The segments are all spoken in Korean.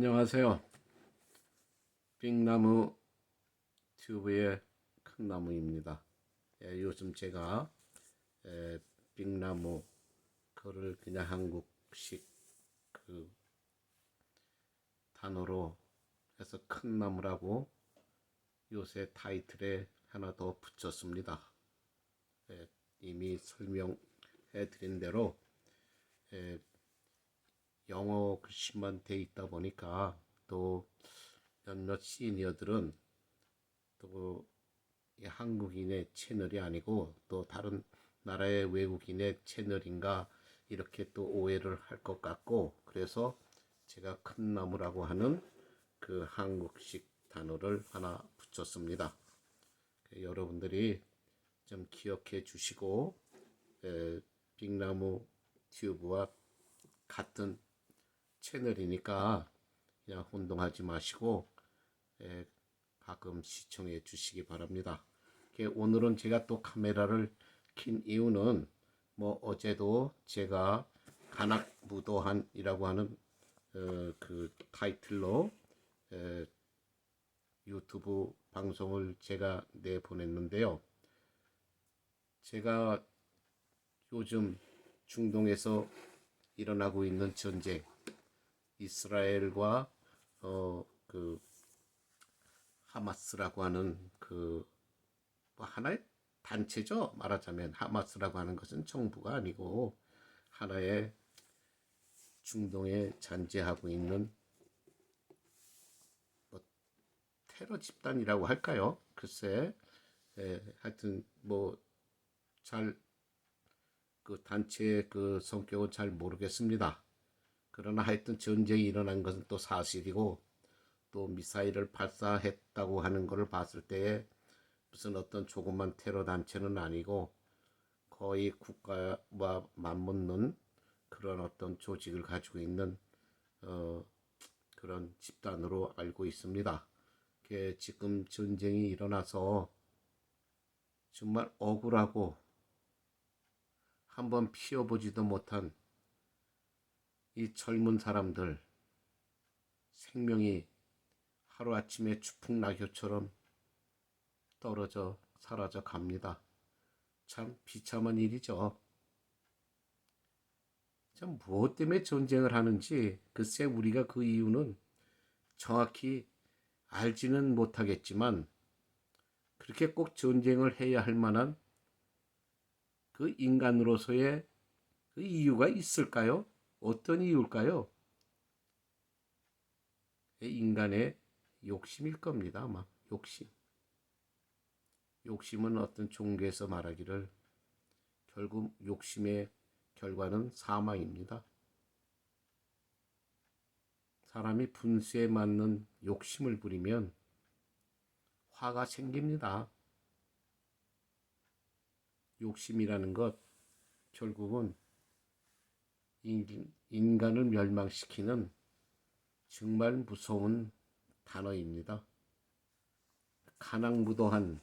안녕하세요. 빅나무 튜브의 큰 나무입니다. 예, 요즘 제가 예, 빅나무 그거를 그냥 한국식 그 단어로 해서 큰 나무라고 요새 타이틀에 하나 더 붙였습니다. 예, 이미 설명해 드린 대로 예, 영어 글씨만 돼 있다 보니까 또 몇몇 시니어들은 또이 한국인의 채널이 아니고 또 다른 나라의 외국인의 채널인가 이렇게 또 오해를 할 것 같고 그래서 제가 큰 나무라고 하는 그 한국식 단어를 하나 붙였습니다. 그 여러분들이 좀 기억해 주시고 에, 빅나무 튜브와 같은 채널이니까 그냥 혼동하지 마시고 에, 가끔 시청해 주시기 바랍니다. 그 오늘은 제가 또 카메라를 킨 이유는 뭐 어제도 제가 간악무도한이라고 하는 어, 그 타이틀로 에, 유튜브 방송을 제가 내보냈는데요. 제가 요즘 중동에서 일어나고 있는 전쟁, 이스라엘과 어 그 하마스라고 하는 그 뭐 하나의 단체죠. 말하자면 하마스라고 하는 것은 정부가 아니고 하나의 중동에 잔재하고 있는 뭐 테러 집단이라고 할까요? 글쎄, 예, 하여튼 뭐 잘 그 단체의 그 성격은 잘 모르겠습니다. 그러나 하여튼 전쟁이 일어난 것은 또 사실이고 또 미사일을 발사했다고 하는 것을 봤을 때에 무슨 어떤 조그만 테러 단체는 아니고 거의 국가와 맞먹는 그런 어떤 조직을 가지고 있는 어, 그런 집단으로 알고 있습니다. 지금 전쟁이 일어나서 정말 억울하고 한번 피워보지도 못한 이 젊은 사람들 생명이 하루아침에 추풍낙엽처럼 떨어져 사라져 갑니다. 참 비참한 일이죠. 참 무엇 때문에 전쟁을 하는지 글쎄 우리가 그 이유는 정확히 알지는 못하겠지만 그렇게 꼭 전쟁을 해야 할 만한 그 인간으로서의 그 이유가 있을까요? 어떤 이유일까요? 인간의 욕심일 겁니다. 아마 욕심. 욕심은 어떤 종교에서 말하기를 결국 욕심의 결과는 사망입니다. 사람이 분수에 맞는 욕심을 부리면 화가 생깁니다. 욕심이라는 것 결국은 인간을 멸망시키는 정말 무서운 단어입니다. 가낭무도한,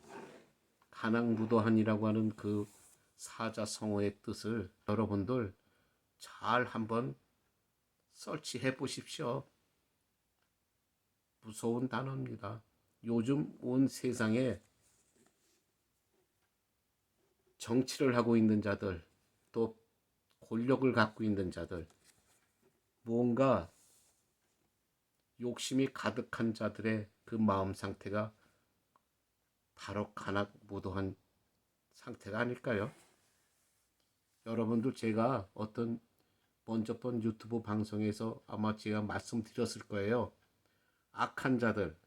가낭무도한이라고 하는 그 사자성어의 뜻을 여러분들 잘 한번 설치해 보십시오. 무서운 단어입니다. 요즘 온 세상에 정치를 하고 있는 자들, 또 권력을 갖고 있는 자들, 뭔가 욕심이 가득한 자들의 그 마음 상태가 바로 간악무도한 상태가 아닐까요? 여러분들 제가 어떤 먼저 본 유튜브 방송에서 아마 제가 말씀드렸을 거예요. 악한 자들,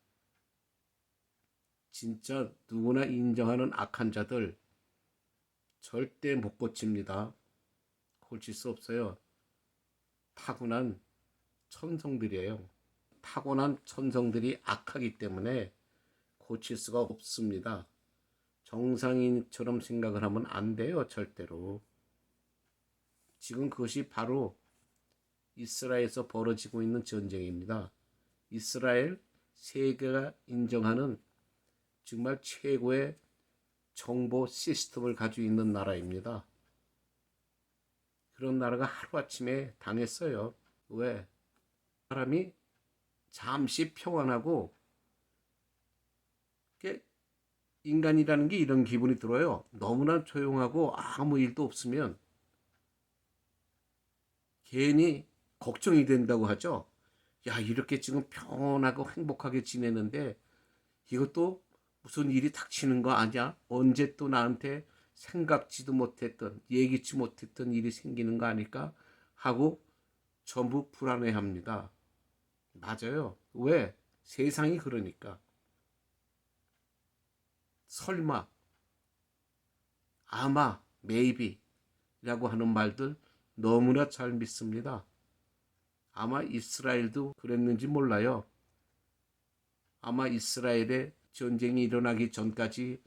진짜 누구나 인정하는 악한 자들 절대 못 고칩니다. 고칠 수 없어요. 타고난 천성들이에요. 타고난 천성들이 악하기 때문에 고칠 수가 없습니다. 정상인처럼 생각을 하면 안 돼요, 절대로. 지금 그것이 바로 이스라엘에서 벌어지고 있는 전쟁입니다. 이스라엘 세계가 인정하는 정말 최고의 정보 시스템을 가지고 있는 나라입니다. 그런 나라가 하루아침에 당했어요. 왜? 사람이 잠시 평안하고 인간이라는 게 이런 기분이 들어요. 너무나 조용하고 아무 일도 없으면 괜히 걱정이 된다고 하죠. 야, 이렇게 지금 평온하고 행복하게 지내는데 이것도 무슨 일이 닥치는 거 아니야? 언제 또 나한테 생각지도 못했던, 예기치 못했던 일이 생기는 거 아닐까? 하고 전부 불안해 합니다. 맞아요. 왜? 세상이 그러니까. 설마, 아마, maybe 라고 하는 말들 너무나 잘 믿습니다. 아마 이스라엘도 그랬는지 몰라요. 아마 이스라엘의 전쟁이 일어나기 전까지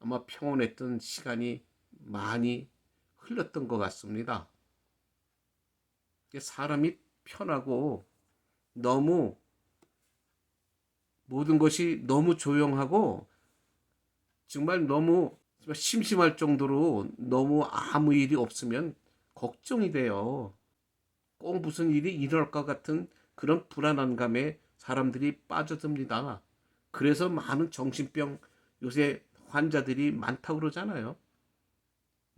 아마 평온했던 시간이 많이 흘렀던 것 같습니다. 사람이 편하고 너무 모든 것이 너무 조용하고 정말 너무 심심할 정도로 너무 아무 일이 없으면 걱정이 돼요. 꼭 무슨 일이 일어날 것 같은 그런 불안한 감에 사람들이 빠져듭니다. 그래서 많은 정신병 요새 환자들이 많다고 그러잖아요.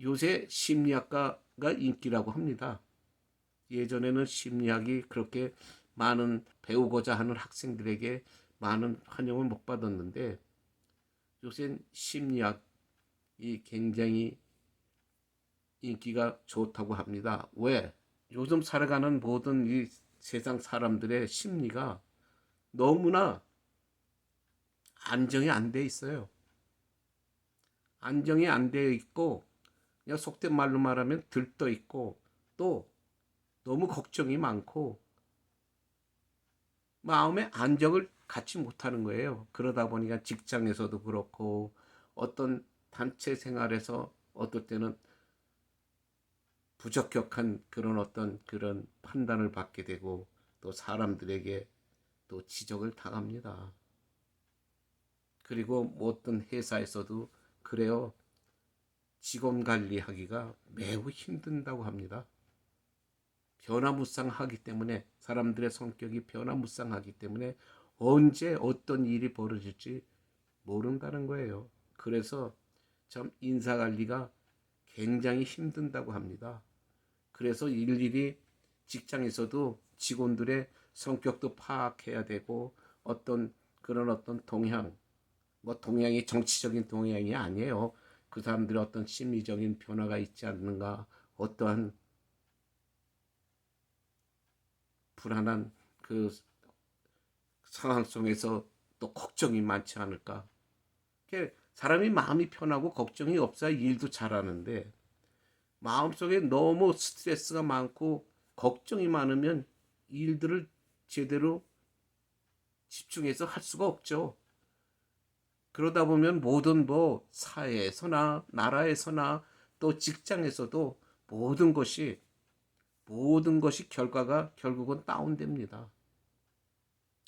요새 심리학과가 인기라고 합니다. 예전에는 심리학이 그렇게 많은 배우고자 하는 학생들에게 많은 환영을 못 받았는데 요새 심리학이 굉장히 인기가 좋다고 합니다. 왜? 요즘 살아가는 모든 이 세상 사람들의 심리가 너무나 안정이 안 돼 있어요. 안정이 안 되어 있고 그냥 속된 말로 말하면 들떠 있고 또 너무 걱정이 많고 마음의 안정을 갖지 못하는 거예요. 그러다 보니까 직장에서도 그렇고 어떤 단체 생활에서 어떨 때는 부적격한 그런 어떤 그런 판단을 받게 되고 또 사람들에게 또 지적을 당합니다. 그리고 뭐 어떤 회사에서도 그래요. 직원 관리하기가 매우 힘든다고 합니다. 변화무쌍하기 때문에 사람들의 성격이 변화무쌍하기 때문에 언제 어떤 일이 벌어질지 모른다는 거예요. 그래서 참 인사 관리가 굉장히 힘든다고 합니다. 그래서 일일이 직장에서도 직원들의 성격도 파악해야 되고 어떤 그런 어떤 동향, 뭐 동향이 정치적인 동향이 아니에요. 그 사람들의 어떤 심리적인 변화가 있지 않는가, 어떠한 불안한 그 상황 속에서 또 걱정이 많지 않을까. 사람이 마음이 편하고 걱정이 없어야 일도 잘하는데 마음속에 너무 스트레스가 많고 걱정이 많으면 일들을 제대로 집중해서 할 수가 없죠. 그러다 보면 모든 뭐 사회에서나 나라에서나 또 직장에서도 모든 것이 모든 것이 결과가 결국은 다운됩니다.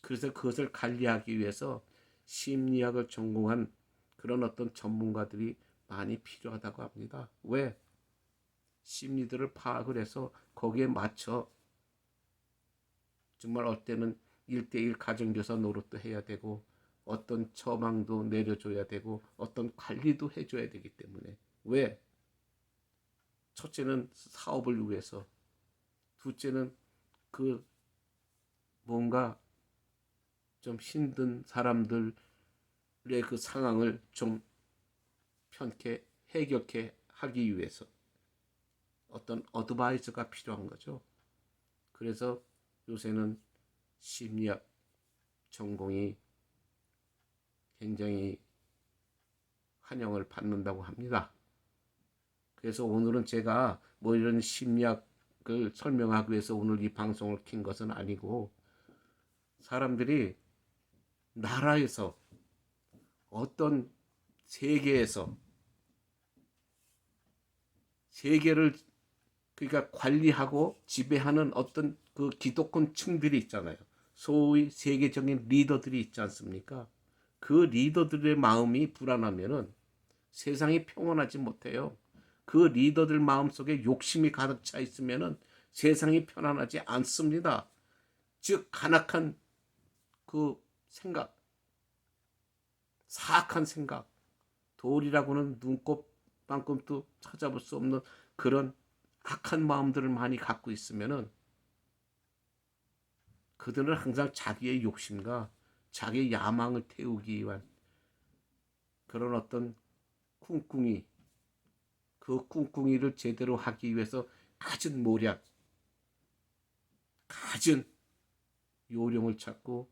그래서 그것을 관리하기 위해서 심리학을 전공한 그런 어떤 전문가들이 많이 필요하다고 합니다. 왜? 심리들을 파악을 해서 거기에 맞춰 정말 어때는 일대일 가정교사 노릇도 해야 되고 어떤 처방도 내려줘야 되고 어떤 관리도 해줘야 되기 때문에 왜? 첫째는 사업을 위해서 둘째는 그 뭔가 좀 힘든 사람들의 그 상황을 좀 편케 해결케 하기 위해서 어떤 어드바이저가 필요한 거죠. 그래서 요새는 심리학 전공이 굉장히 환영을 받는다고 합니다. 그래서 오늘은 제가 뭐 이런 심리학을 설명하기 위해서 오늘 이 방송을 킨 것은 아니고 사람들이 나라에서 어떤 세계에서 세계를 그러니까 관리하고 지배하는 어떤 그 기독권 층들이 있잖아요. 소위 세계적인 리더들이 있지 않습니까? 그 리더들의 마음이 불안하면은 세상이 평온하지 못해요. 그 리더들 마음 속에 욕심이 가득 차 있으면은 세상이 편안하지 않습니다. 즉, 간악한 그 생각, 사악한 생각, 돌이라고는 눈곱만큼도 찾아볼 수 없는 그런 악한 마음들을 많이 갖고 있으면은 그들은 항상 자기의 욕심과 자기의 야망을 태우기 위한 그런 어떤 꿍꿍이 그 꿍꿍이를 제대로 하기 위해서 갖은 모략, 갖은 요령을 찾고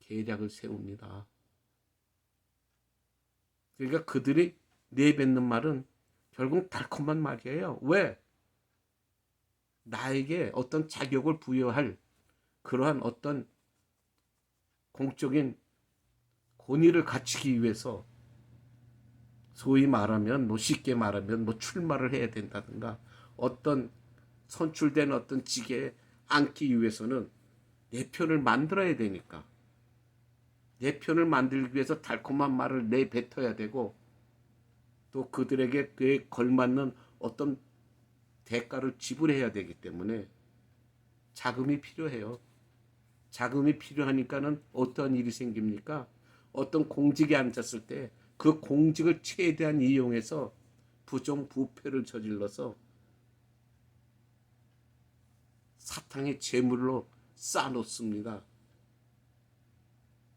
계략을 세웁니다. 그러니까 그들이 내뱉는 말은 결국 달콤한 말이에요. 왜? 나에게 어떤 자격을 부여할 그러한 어떤 공적인 권위를 갖추기 위해서 소위 말하면 뭐 쉽게 말하면 뭐 출마를 해야 된다든가 어떤 선출된 어떤 직에 앉기 위해서는 내 편을 만들어야 되니까 내 편을 만들기 위해서 달콤한 말을 내뱉어야 되고 또 그들에게 그에 걸맞는 어떤 대가를 지불해야 되기 때문에 자금이 필요해요. 자금이 필요하니까는 어떤 일이 생깁니까? 어떤 공직에 앉았을 때 그 공직을 최대한 이용해서 부정 부패를 저질러서 사탕의 재물로 쌓아놓습니다.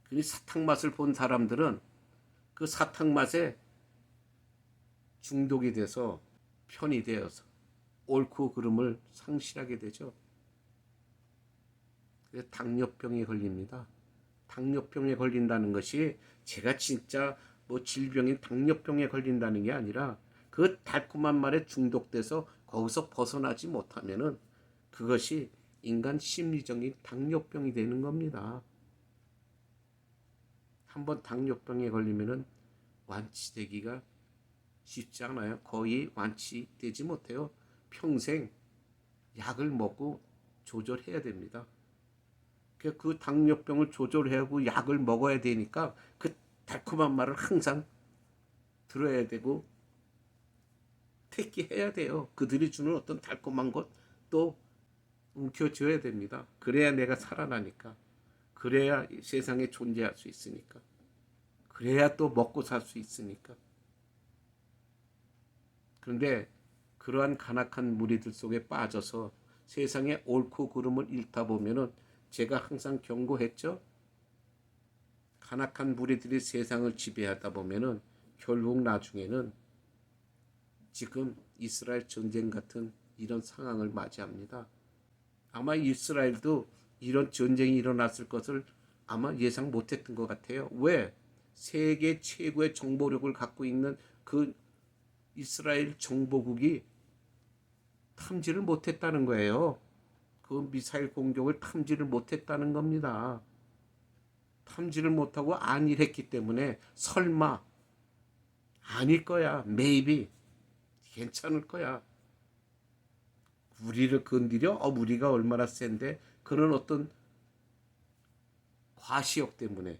그니 사탕 맛을 본 사람들은 그 사탕 맛에 중독이 돼서 편이 되어서 옳고 그름을 상실하게 되죠. 그래서 당뇨병에 걸립니다. 당뇨병에 걸린다는 것이 제가 진짜 뭐 질병인 당뇨병에 걸린다는 게 아니라 그 달콤한 말에 중독돼서 거기서 벗어나지 못하면은 그것이 인간 심리적인 당뇨병이 되는 겁니다. 한번 당뇨병에 걸리면은 완치되기가 쉽지 않아요. 거의 완치되지 못해요. 평생 약을 먹고 조절해야 됩니다. 그 당뇨병을 조절하고 약을 먹어야 되니까 그 달콤한 말을 항상 들어야 되고 택기해야 돼요. 그들이 주는 어떤 달콤한 것 또 움켜쥐어야 됩니다. 그래야 내가 살아나니까. 그래야 세상에 존재할 수 있으니까. 그래야 또 먹고 살 수 있으니까. 그런데 그러한 간악한 무리들 속에 빠져서 세상에 옳고 그름을 잃다 보면은 제가 항상 경고했죠. 간악한 무리들이 세상을 지배하다 보면은 결국 나중에는 지금 이스라엘 전쟁 같은 이런 상황을 맞이합니다. 아마 이스라엘도 이런 전쟁이 일어났을 것을 아마 예상 못했던 것 같아요. 왜? 세계 최고의 정보력을 갖고 있는 그 이스라엘 정보국이 탐지를 못했다는 거예요. 그 미사일 공격을 탐지를 못했다는 겁니다. 탐지를 못하고 안일했기 때문에 설마 아닐 거야. maybe 괜찮을 거야. 우리를 건드려? 어, 우리가 얼마나 센데? 그런 어떤 과시욕 때문에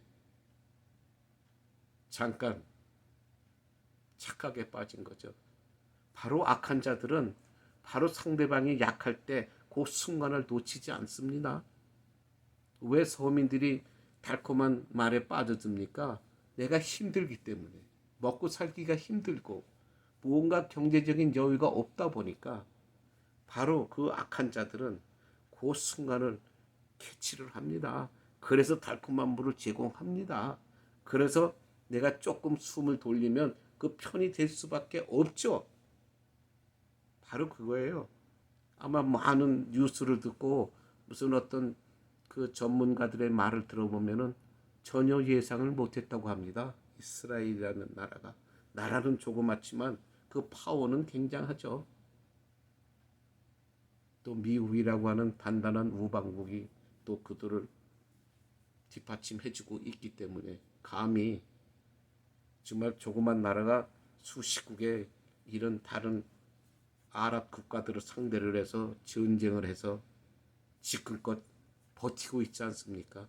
잠깐 착각에 빠진 거죠. 바로 악한 자들은 바로 상대방이 약할 때 그 순간을 놓치지 않습니다. 왜 서민들이 달콤한 말에 빠져듭니까? 내가 힘들기 때문에 먹고 살기가 힘들고 무언가 경제적인 여유가 없다 보니까 바로 그 악한 자들은 그 순간을 캐치를 합니다. 그래서 달콤한 물을 제공합니다. 그래서 내가 조금 숨을 돌리면 그 편이 될 수밖에 없죠. 바로 그거예요. 아마 많은 뉴스를 듣고 무슨 어떤 그 전문가들의 말을 들어보면은 전혀 예상을 못했다고 합니다. 이스라엘이라는 나라가 나라는 조그맣지만 그 파워는 굉장하죠. 또 미국이라고 하는 단단한 우방국이 또 그들을 뒷받침해주고 있기 때문에 감히 정말 조그만 나라가 수십국의 이런 다른 아랍 국가들을 상대를 해서 전쟁을 해서 지금껏 버티고 있지 않습니까?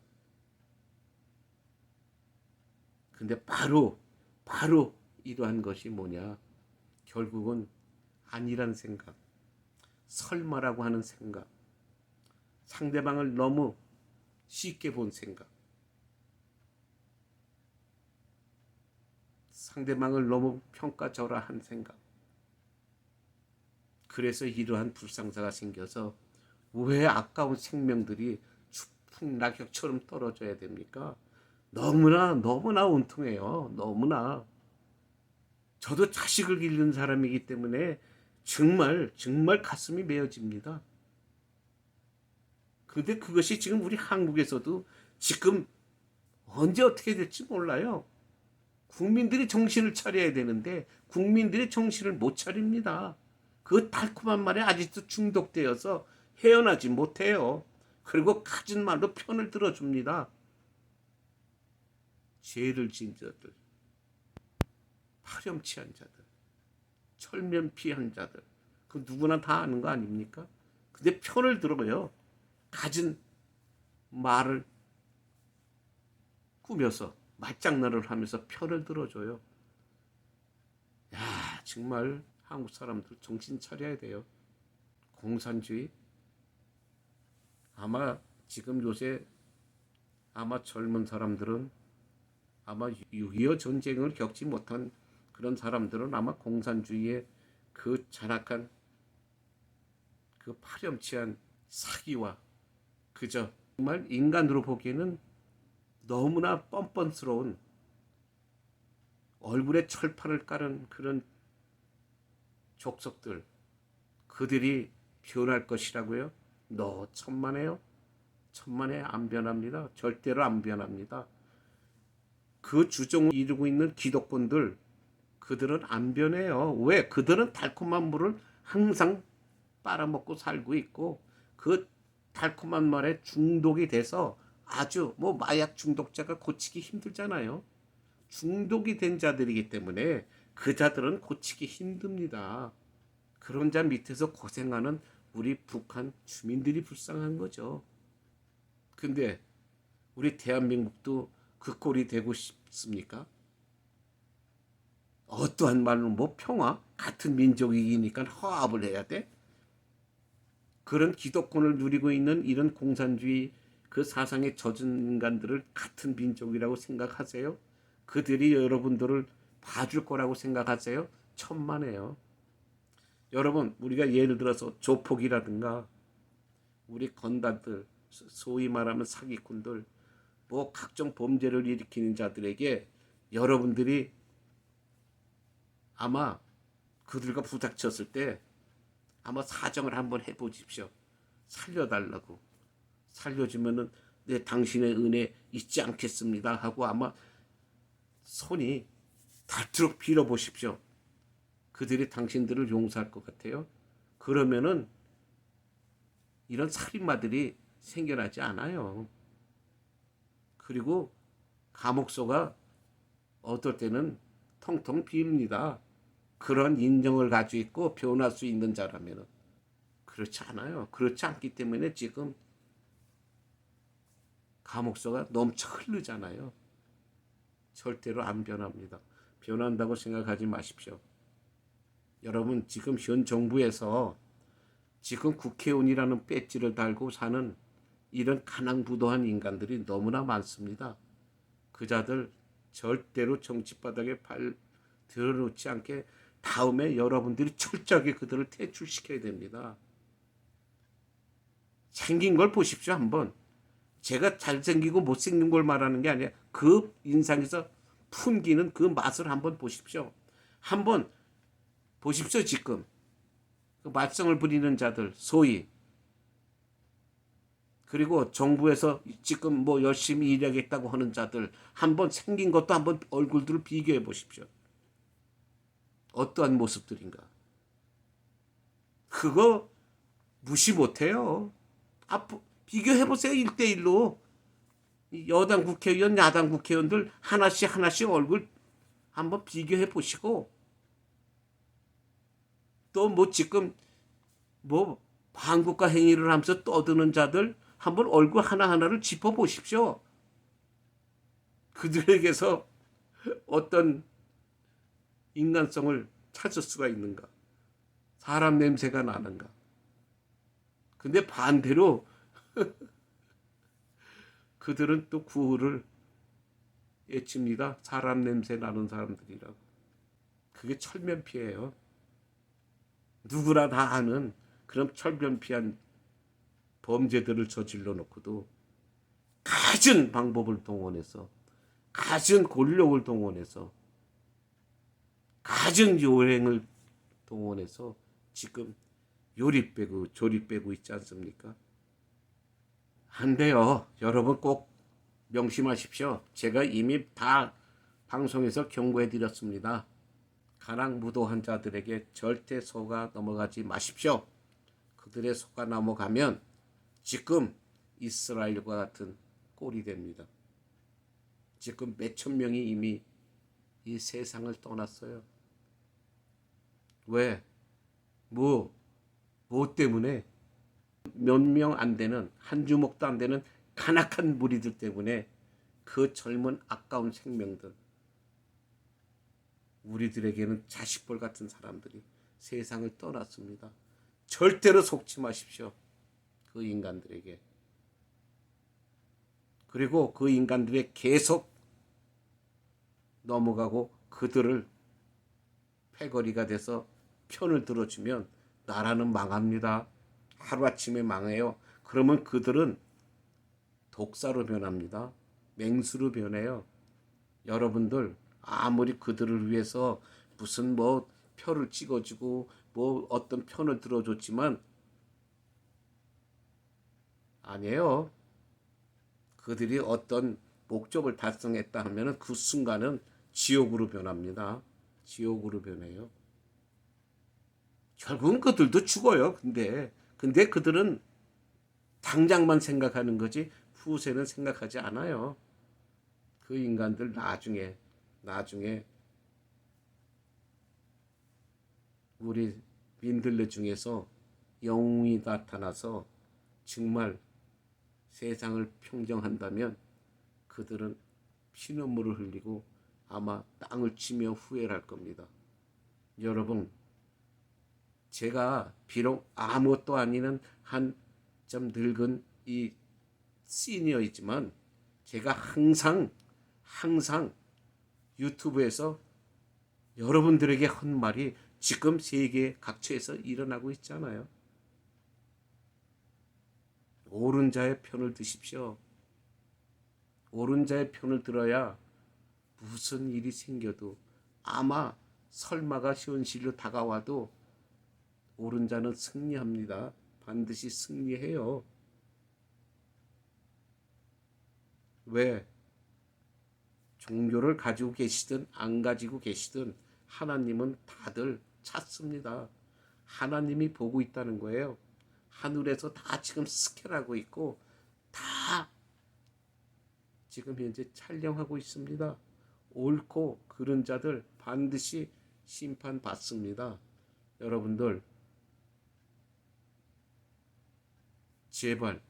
근데 바로 바로 이러한 것이 뭐냐? 결국은 아니란 생각, 설마라고 하는 생각, 상대방을 너무 쉽게 본 생각, 상대방을 너무 평가절하한 생각, 그래서 이러한 불상사가 생겨서 왜 아까운 생명들이 추풍 낙엽처럼 떨어져야 됩니까? 너무나 너무나 온통해요. 너무나. 저도 자식을 기르는 사람이기 때문에 정말 정말 가슴이 메어집니다. 근데 그것이 지금 우리 한국에서도 지금 언제 어떻게 될지 몰라요. 국민들이 정신을 차려야 되는데 국민들이 정신을 못 차립니다. 그 달콤한 말에 아직도 중독되어서 헤어나지 못해요. 그리고 갖은 말로 편을 들어줍니다. 죄를 지은 자들, 파렴치한 자들, 철면피한 자들, 그 누구나 다 아는 거 아닙니까? 근데 편을 들어요. 가진 말을 꾸며서 말장난을 하면서 편을 들어줘요. 야, 정말 한국 사람들 정신 차려야 돼요. 공산주의 아마 지금 요새 아마 젊은 사람들은 아마 6.25 전쟁을 겪지 못한 그런 사람들은 아마 공산주의의 그 잔악한 그 파렴치한 사기와 그저 정말 인간으로 보기에는 너무나 뻔뻔스러운 얼굴에 철판을 깔은 그런 족속들 그들이 변할 것이라고요? 너 천만에요? 천만에 안 변합니다. 절대로 안 변합니다. 그 주종을 이루고 있는 기독군들 그들은 안 변해요. 왜? 그들은 달콤한 물을 항상 빨아먹고 살고 있고 그 달콤한 말에 중독이 돼서 아주 뭐 마약 중독자가 고치기 힘들잖아요. 중독이 된 자들이기 때문에 그 자들은 고치기 힘듭니다. 그런 자 밑에서 고생하는 우리 북한 주민들이 불쌍한 거죠. 근데 우리 대한민국도 그 꼴이 되고 싶습니까? 어떠한 말로 뭐 평화 같은 민족이니까 화합을 해야 돼? 그런 기독권을 누리고 있는 이런 공산주의 그 사상에 젖은 인간들을 같은 민족이라고 생각하세요? 그들이 여러분들을 봐줄 거라고 생각하세요? 천만에요. 여러분 우리가 예를 들어서 조폭이라든가 우리 건단들 소위 말하면 사기꾼들 뭐 각종 범죄를 일으키는 자들에게 여러분들이 아마 그들과 부닥쳤을 때 아마 사정을 한번 해보십시오. 살려달라고 살려주면은 내 당신의 은혜 잊지 않겠습니다 하고 아마 손이 닳도록 빌어보십시오. 그들이 당신들을 용서할 것 같아요. 그러면은 이런 살인마들이 생겨나지 않아요. 그리고 감옥소가 어떨 때는 텅텅 빕니다. 그런 인정을 가지고 있고 변할 수 있는 자라면 그렇지 않아요. 그렇지 않기 때문에 지금 감옥소가 넘쳐 흐르잖아요. 절대로 안 변합니다. 변한다고 생각하지 마십시오. 여러분 지금 현 정부에서 지금 국회의원이라는 배지를 달고 사는 이런 가난부도한 인간들이 너무나 많습니다. 그자들 절대로 정치바닥에 발 들어놓지 않게 다음에 여러분들이 철저하게 그들을 퇴출시켜야 됩니다. 생긴 걸 보십시오 한번. 제가 잘생기고 못생긴 걸 말하는 게 아니라 그 인상에서 풍기는 그 맛을 한번 보십시오. 한번 보십시오 지금 그 말썽을 부리는 자들 소위 그리고 정부에서 지금 뭐 열심히 일하겠다고 하는 자들 한번 생긴 것도 한번 얼굴들을 비교해 보십시오. 어떠한 모습들인가. 그거 무시 못해요. 앞 비교해 보세요. 1대1로. 여당 국회의원, 야당 국회의원들 하나씩 하나씩 얼굴 한번 비교해 보시고 또 뭐 지금 뭐 반국가 행위를 하면서 떠드는 자들 한번 얼굴 하나하나를 짚어 보십시오. 그들에게서 어떤 인간성을 찾을 수가 있는가? 사람 냄새가 나는가? 근데 반대로 그들은 또 구호를 외칩니다. 사람 냄새 나는 사람들이라고. 그게 철면피예요. 누구나 다 아는 그런 철면피한 범죄들을 저질러 놓고도 갖은 방법을 동원해서 갖은 권력을 동원해서 갖은 요행을 동원해서 지금 요리 빼고 조리 빼고 있지 않습니까? 안 돼요. 여러분 꼭 명심하십시오. 제가 이미 다 방송에서 경고해 드렸습니다. 가랑 무도한 자들에게 절대 속아 넘어가지 마십시오. 그들의 속아 넘어가면 지금 이스라엘과 같은 꼴이 됩니다. 지금 몇천 명이 이미 이 세상을 떠났어요. 왜? 뭐, 뭐 때문에? 몇 명 안 되는, 한 주먹도 안 되는 간악한 무리들 때문에 그 젊은 아까운 생명들, 우리들에게는 자식벌 같은 사람들이 세상을 떠났습니다. 절대로 속지 마십시오. 그 인간들에게. 그리고 그 인간들의 계속 넘어가고 그들을 패거리가 돼서 편을 들어주면 나라는 망합니다. 하루아침에 망해요. 그러면 그들은 독사로 변합니다. 맹수로 변해요. 여러분들 아무리 그들을 위해서 무슨 뭐 표를 찍어주고 뭐 어떤 편을 들어줬지만 아니에요. 그들이 어떤 목적을 달성했다 하면은 그 순간은 지옥으로 변합니다. 지옥으로 변해요. 결국은 그들도 죽어요. 근데 근데 그들은 당장만 생각하는 거지 후세는 생각하지 않아요. 그 인간들 나중에 나중에 우리 민들레 중에서 영웅이 나타나서 정말 세상을 평정한다면 그들은 피눈물을 흘리고 아마 땅을 치며 후회를 할 겁니다. 여러분, 제가 비록 아무것도 아니는 한 좀 늙은 이 시니어이지만 제가 항상 항상 유튜브에서 여러분들에게 한 말이 지금 세계 각처에서 일어나고 있잖아요. 옳은 자의 편을 드십시오. 옳은 자의 편을 들어야 무슨 일이 생겨도 아마 설마가 현실로 다가와도 옳은 자는 승리합니다. 반드시 승리해요. 왜? 종교를 가지고 계시든 안 가지고 계시든 하나님은 다들 찾습니다. 하나님이 보고 있다는 거예요. 하늘에서 다 지금 스캔하고 있고 다 지금 현재 촬영하고 있습니다. 옳고 그른 자들 반드시 심판받습니다. 여러분들 제발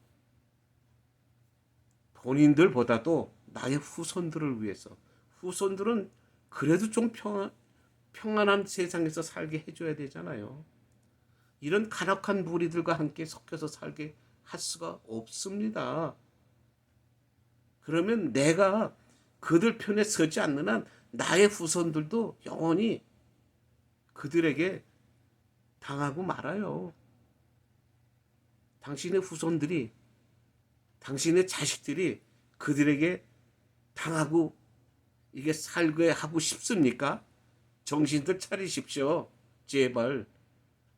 본인들보다도 나의 후손들을 위해서 후손들은 그래도 좀 평안, 평안한 세상에서 살게 해줘야 되잖아요. 이런 간악한 무리들과 함께 섞여서 살게 할 수가 없습니다. 그러면 내가 그들 편에 서지 않는 한 나의 후손들도 영원히 그들에게 당하고 말아요. 당신의 후손들이 당신의 자식들이 그들에게 당하고 이게 살게 하고 싶습니까? 정신들 차리십시오. 제발.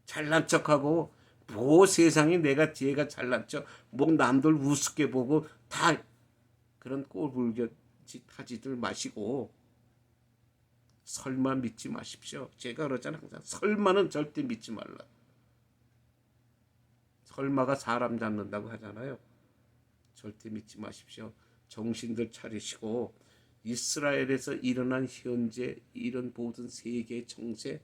잘난 척하고 뭐 세상에 내가 뒤에가 잘난 척, 뭐 남들 우습게 보고 다 그런 꼴불견짓 하지들 마시고 설마 믿지 마십시오. 제가 그러잖아요. 항상 설마는 절대 믿지 말라. 설마가 사람 잡는다고 하잖아요. 절대 믿지 마십시오. 정신들 차리시고 이스라엘에서 일어난 현재 이런 모든 세계의 정세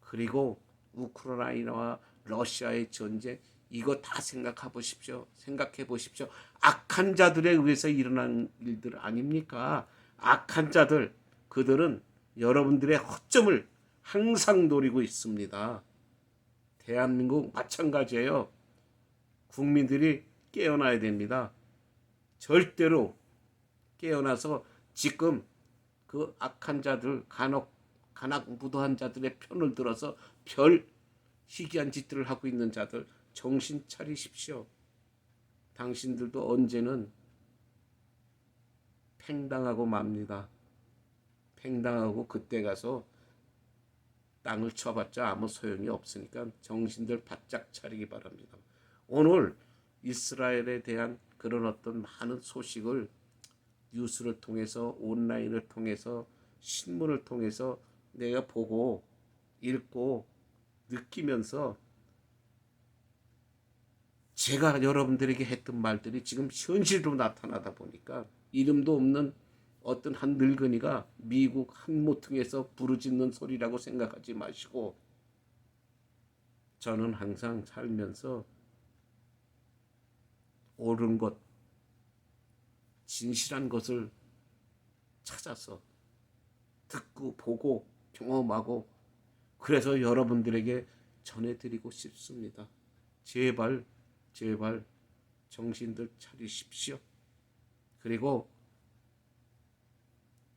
그리고 우크라이나와 러시아의 전쟁 이거 다 생각해 보십시오. 생각해 보십시오. 악한 자들에 의해서 일어난 일들 아닙니까? 악한 자들 그들은 여러분들의 허점을 항상 노리고 있습니다. 대한민국 마찬가지예요. 국민들이 깨어나야 됩니다. 절대로 깨어나서 지금 그 악한 자들 간혹 가난무도한 자들의 편을 들어서 별 희귀한 짓들을 하고 있는 자들 정신 차리십시오. 당신들도 언제는 팽당하고 맙니다. 팽당하고 그때 가서 땅을 쳐봤자 아무 소용이 없으니까 정신들 바짝 차리기 바랍니다. 오늘 이스라엘에 대한 그런 어떤 많은 소식을 뉴스를 통해서 온라인을 통해서 신문을 통해서 내가 보고 읽고 느끼면서 제가 여러분들에게 했던 말들이 지금 현실로 나타나다 보니까 이름도 없는 어떤 한 늙은이가 미국 한 모퉁에서 부르짖는 소리라고 생각하지 마시고 저는 항상 살면서 옳은 것, 진실한 것을 찾아서 듣고 보고 경험하고 그래서 여러분들에게 전해드리고 싶습니다. 제발 제발 정신들 차리십시오. 그리고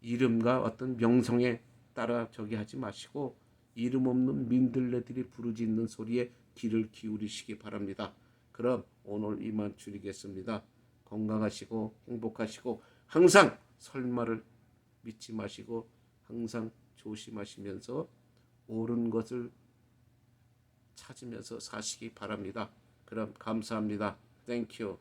이름과 어떤 명성에 따라 저기 하지 마시고 이름 없는 민들레들이 부르짖는 소리에 귀를 기울이시기 바랍니다. 그럼 오늘 이만 줄이겠습니다. 건강하시고 행복하시고 항상 설마를 믿지 마시고 항상 조심하시면서 옳은 것을 찾으면서 사시기 바랍니다. 그럼 감사합니다. 땡큐.